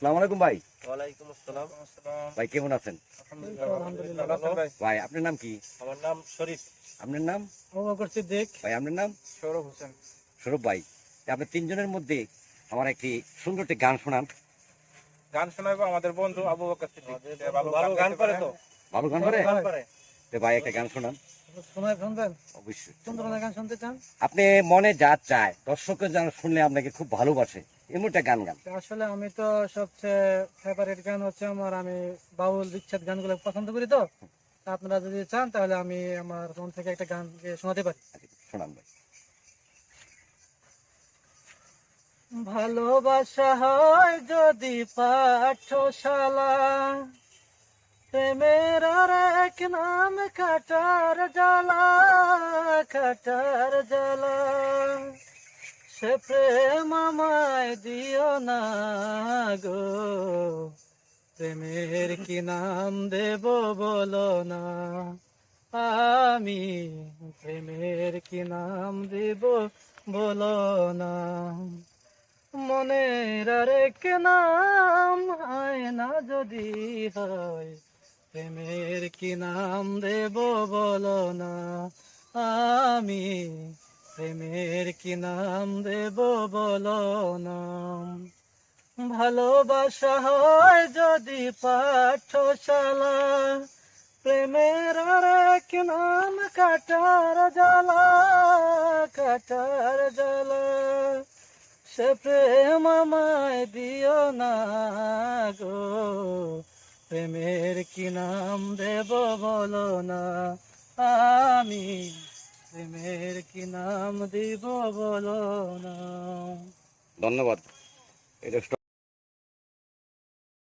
আসসালামু আলাইকুম ভাই। ওয়ালাইকুম আসসালাম। ভাই কেমন আছেন? ভাই আপনার নাম কি? আমার নাম শরীফ। আপনার নাম? সিদ্দিক ভাই আপনার নাম? সৌরভ হোসেন। সৌরভ ভাই আপনি তিনজনের মধ্যে আমার একটি সুন্দর একটি গান শোনান। গান শোনাবো আমাদের বন্ধু আবু বকর সিদ্দিক। ভালো ভালো গান করে তো। ভালো গান করে? তো ভাই একটা গান শোনান। অবশ্যই। গান শুনতে চান? আপনি মনে যা চায় দর্শকের যেন শুনলে আপনাকে খুব ভালোবাসে। গান গান। আসলে আমি তো সবচেয়ে ফেভারিট গান হচ্ছে আমার আমি বাউল বিচ্ছেদ গানগুলো পছন্দ করি তো। আপনারা যদি চান তাহলে আমি আমার মন থেকে একটা গান শোনাতে পারি। শোনান ভাই। ভালোবাসা হয় যদি পাঠশালা প্রেমের এক নাম কাটার জ্বালা কাটার জ্বালা। সে প্রেম আমায় দিও না গো। প্রেমের কি নাম দেব বলো না। আমি প্রেমের কি নাম দেব বলো না। মনের আরেক নাম হয় না যদি হয়। প্রেমের কি নাম দেব বলো না। আমি প্রেমের কি নাম দেব বলো না? ভালোবাসা হয় যদি পাঠশালা, প্রেমের আরেক নাম কাটার জ্বালা কাটার জ্বালা। সে প্রেম আমায় দিও না গো, প্রেমের কি নাম দেব বলো না? আমি প্রেমের কি নাম দিব বলো না? ধন্যবাদ। এটা